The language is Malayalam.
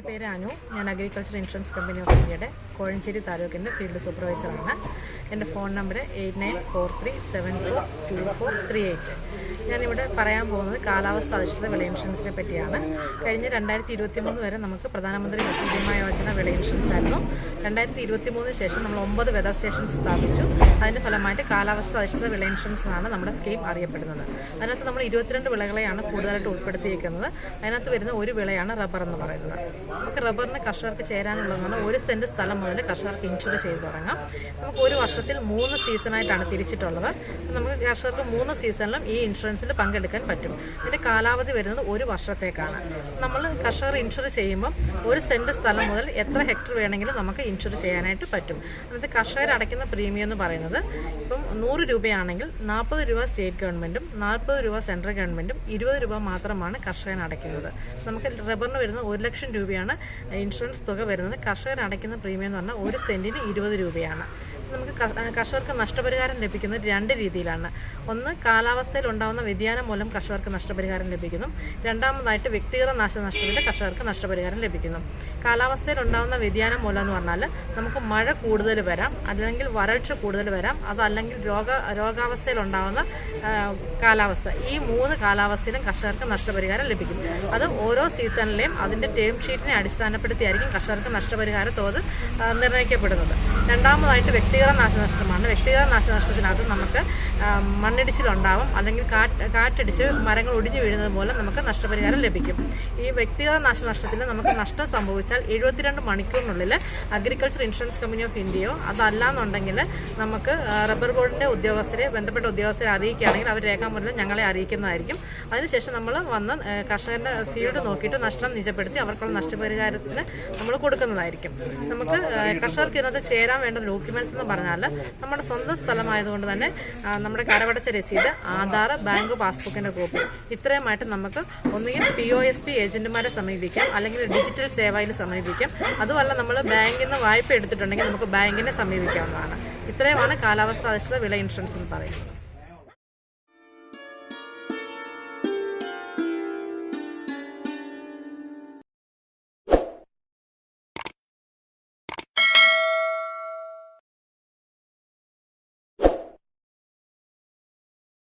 എന്റെ പേര് അനു. ഞാൻ അഗ്രികൾച്ചർ ഇൻഷുറൻസ് കമ്പനി ഓഫ് ഇന്ത്യയുടെ കോഴഞ്ചേരി താലൂക്കിന്റെ ഫീൽഡ് സൂപ്പർവൈസറാണ് എന്റെ phone number eight nine four three seven four two four three eight ഞാനിവിടെ പറയാൻ പോകുന്നത് കാലാവസ്ഥ അധിഷ്ഠിത വിള ഇൻഷുറൻസിനെ പറ്റിയാണ്. കഴിഞ്ഞ രണ്ടായിരത്തി ഇരുപത്തി മൂന്ന് വരെ നമുക്ക് പ്രധാനമന്ത്രി ഫസൽ ബീമാ യോജന വിള ഇൻഷുറൻസ് ആയിരുന്നു രണ്ടായിരത്തി ഇരുപത്തി മൂന്നിന് ശേഷം നമ്മൾ ഒമ്പത് വെതർ സ്റ്റേഷൻസ് സ്ഥാപിച്ചു. അതിന്റെ ഫലമായിട്ട് കാലാവസ്ഥ അധിഷ്ഠിത വിള ഇൻഷുറൻസ് എന്നാണ് നമ്മുടെ സ്കീം അറിയപ്പെടുന്നത്. അതിനകത്ത് നമ്മൾ ഇരുപത്തിരണ്ട് വിളകളെയാണ് കൂടുതലായിട്ട് ഉൾപ്പെടുത്തിയിരിക്കുന്നത്. അതിനകത്ത് വരുന്ന ഒരു വിളയാണ് റബ്ബർ എന്ന് പറയുന്നത്. നമുക്ക് റബ്ബറിന് കർഷകർക്ക് ചേരാനുള്ളതാണ് ഒരു സെന്റ് സ്ഥലം മുതൽ കർഷകർക്ക് ഇൻഷുർ ചെയ്ത് തുടങ്ങാം. നമുക്ക് ഒരു വർഷത്തിൽ മൂന്ന് സീസണായിട്ടാണ് തിരിച്ചിട്ടുള്ളത്. നമുക്ക് കർഷകർക്ക് മൂന്ന് സീസണിലും ഈ ഇൻഷുറൻസിൽ പങ്കെടുക്കാൻ പറ്റും. ഇതിന്റെ കാലാവധി വരുന്നത് ഒരു വർഷത്തേക്കാണ്. നമ്മൾ കർഷകർ ഇൻഷുർ ചെയ്യുമ്പോൾ ഒരു സെന്റ് സ്ഥലം മുതൽ എത്ര ഹെക്ടർ വേണമെങ്കിലും നമുക്ക് ഇൻഷുർ ചെയ്യാനായിട്ട് പറ്റും. അതായത് കർഷകർ അടയ്ക്കുന്ന പ്രീമിയം എന്ന് പറയുന്നത് ഇപ്പം നൂറ് രൂപയാണെങ്കിൽ നാൽപ്പത് രൂപ സ്റ്റേറ്റ് ഗവൺമെന്റും നാൽപ്പത് രൂപ സെൻട്രൽ ഗവൺമെന്റും ഇരുപത് രൂപ മാത്രമാണ് കർഷകൻ അടയ്ക്കുന്നത്. നമുക്ക് റബ്ബറിന് വരുന്ന ഒരു ലക്ഷം രൂപയാണ് ഇൻഷുറൻസ് തുക വരുന്നത്. കർഷകർ അടയ്ക്കുന്ന പ്രീമിയം എന്ന് പറഞ്ഞാൽ ഒരു സെന്റിന് ഇരുപത് രൂപയാണ്. നമുക്ക് കർഷകർക്ക് നഷ്ടപരിഹാരം ലഭിക്കുന്നത് രണ്ട് രീതിയിലാണ്. ഒന്ന് കാലാവസ്ഥയിൽ ഉണ്ടാകുന്ന വ്യതിയാനം മൂലം കർഷകർക്ക് നഷ്ടപരിഹാരം ലഭിക്കുന്നു. രണ്ടാമതായിട്ട് വ്യക്തിഗത നാശനഷ്ടത്തിന്റെ കർഷകർക്ക് നഷ്ടപരിഹാരം ലഭിക്കുന്നു. കാലാവസ്ഥയിൽ ഉണ്ടാകുന്ന വ്യതിയാനം മൂലം എന്ന് പറഞ്ഞാൽ നമുക്ക് മഴ കൂടുതൽ വരാം അല്ലെങ്കിൽ വരൾച്ച കൂടുതൽ വരാം അതല്ലെങ്കിൽ രോഗ രോഗാവസ്ഥയിൽ ഉണ്ടാകുന്ന കാലാവസ്ഥ. ഈ മൂന്ന് കാലാവസ്ഥയിലും കർഷകർക്ക് നഷ്ടപരിഹാരം ലഭിക്കും. അത് ഓരോ സീസണിലെയും അതിന്റെ ടേം ഷീറ്റിനെ അടിസ്ഥാനപ്പെടുത്തിയായിരിക്കും കർഷകർക്ക് നഷ്ടപരിഹാര തോത് നിർണയിക്കപ്പെടുന്നത്. രണ്ടാമതായിട്ട് വ്യക്തിഗത നാശനഷ്ടമാണ്. വ്യക്തിഗത നാശനഷ്ടത്തിനകത്ത് നമുക്ക് മണ്ണിടിച്ചിലുണ്ടാവും. അല്ലെങ്കിൽ കാറ്റ് കാറ്റടിച്ച് മരങ്ങൾ ഒടിഞ്ഞു വീഴുന്നത് മൂലം നമുക്ക് നഷ്ടപരിഹാരം ലഭിക്കും. ഈ വ്യക്തിഗത നാശനഷ്ടത്തിന് നമുക്ക് നഷ്ടം സംഭവിച്ചാൽ എഴുപത്തിരണ്ട് മണിക്കൂറിനുള്ളിൽ അഗ്രികൾച്ചർ ഇൻഷുറൻസ് കമ്പനി ഓഫ് ഇന്ത്യയോ അതല്ലാന്നുണ്ടെങ്കിൽ നമുക്ക് റബ്ബർ ബോർഡിന്റെ ഉദ്യോഗസ്ഥരെ ബന്ധപ്പെട്ട ഉദ്യോഗസ്ഥരെ അറിയിക്കുകയാണെങ്കിൽ അവർ രേഖാമൂലം ഞങ്ങളെ അറിയിക്കുന്നതായിരിക്കും. അതിനുശേഷം നമ്മൾ വന്ന് കർഷകരുടെ ഫീൽഡ് നോക്കിയിട്ട് നഷ്ടം നിജപ്പെടുത്തി അവർക്കുള്ള നഷ്ടപരിഹാരത്തിന് നമ്മൾ കൊടുക്കുന്നതായിരിക്കും. നമുക്ക് കർഷകർക്ക് ഇതിനകത്ത് ചേരാൻ വേണ്ട ഡോക്യുമെന്റ്സ് എന്ന് പറഞ്ഞാൽ നമ്മുടെ സ്വന്തം സ്ഥലമായതുകൊണ്ട് തന്നെ നമ്മുടെ കരവടച്ച രസീത് ആധാർ ബാങ്ക് പാസ്ബുക്കിന്റെ കോപ്പി ഇത്രയുമായിട്ട് നമുക്ക് ഒന്നുകിൽ പി ഒ എസ് പി ഏജന്റുമാരെ സമീപിക്കാം അല്ലെങ്കിൽ ഡിജിറ്റൽ സേവയിൽ സമീപിക്കാം. അതുമല്ല നമ്മൾ ബാങ്കിൽ നിന്ന് വായ്പ എടുത്തിട്ടുണ്ടെങ്കിൽ നമുക്ക് ബാങ്കിനെ സമീപിക്കാവുന്നതാണ്. ഇത്രയുമാണ് കാലാവസ്ഥാ അധിഷ്ഠിത വിള ഇൻഷുറൻസ് എന്ന് പറയുന്നത്.